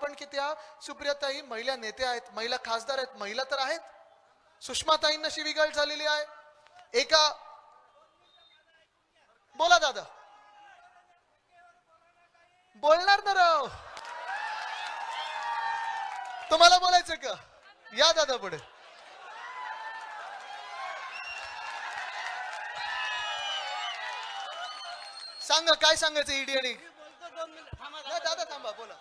आपण की त्या सुप्रियाताई महिला नेत्या आहेत महिला खासदार आहेत महिला तर आहेत. सुषमाताईंना शिवीगाळ झालेली आहे. एका बोला दादा. बोलणार ना राव. तुम्हाला बोलायचं का? या दादा पुढे. सांगा काय सांगायचं ईडी आणि दादा थांबा बोला.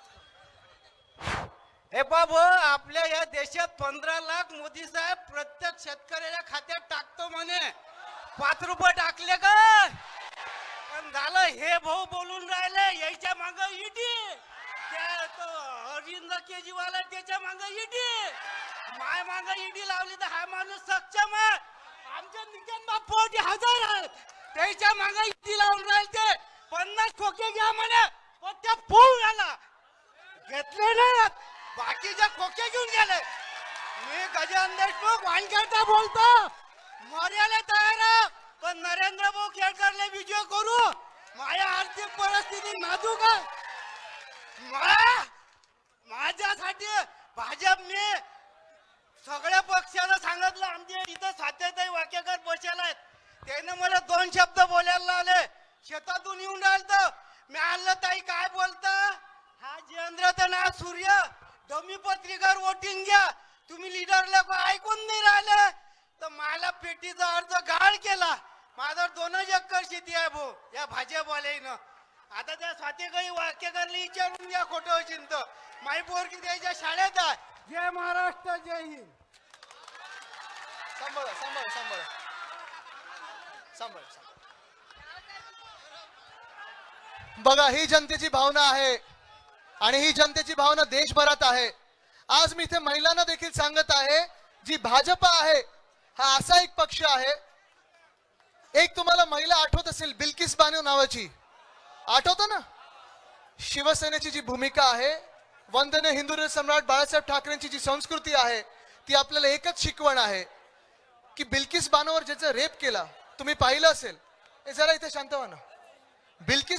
हे बाब आपल्या या देशात पंधरा लाख मोदी साहेब प्रत्येक शेतकऱ्याच्या खात्यात टाकतो म्हणे. पाच रुपये टाकले का पण झालं हे भाऊ बोलून राहिले यायच्या माग इटी तो अरविंद केजरीवाल त्याच्या माग इटी माय माग इडी लावली तर हा माणूस सक्षम आहे. आमच्या निकन बापोटी हजार आहेत. त्याच्या माग इडी लावून राहिले. ते पन्नास खोके घ्या म्हणे. पण त्या फोन आला घेतले ना बाकीच्या खोके घेऊन गेले. मी गजानन देशमुख वानखेडचा बोलतो. मर्याला तयार पण नरेंद्र भाऊ खेडकरले विजय करू. माझ्या आर्थिक परिस्थिती नाजूक का मा- माझ्यासाठी भाजप मी सगळ्या पक्षाला सांगितलं आमचे इथं सात्यताई वाक्यकर बसेल आहेत. त्यानं मला दोन शब्द बोलायला लावले. शेतातून येऊन राहिलं मी आणलं ताई काय बोलता? हा जयंद्र तर ना सूर्य. डमी पत्रिकार वोटिंग घ्या. तुम्ही लिडर लोक ऐकून नाही राहिले. तर मला पेटीचा अर्ज गाळ केला. माझा दोनच एकर शेती आहे भाऊ या भाजपवाल्यानं आता त्या स्वातीकडे वाक्य करले विचारून घ्या खोटं चिंत माई पोरकी त्याच्या शाळेत आहे. जय महाराष्ट्र जय हिंद. सांभाळा सांभाळा. सांभाळा सांभाळा. बघा ही जनतेची भावना आहे. आणि ही जनतेची भावना देशभरात आहे. आज मी इथे महिलांना देखील सांगत आहे जी भाजप आहे हा असा एक पक्ष आहे. एक तुम्हाला महिला आठवत असेल बिल्किस बानो नावाची. आठवत ना? शिवसेनेची जी भूमिका आहे वंदने हिंदू सम्राट बाळासाहेब ठाकरेंची जी संस्कृती आहे ती आपल्याला एकच शिकवण आहे की बिल्किस बानोवर ज्याचा रेप केला तुम्ही पाहिलं असेल. हे जरा इथे शांत व्हा ना. बिल्किस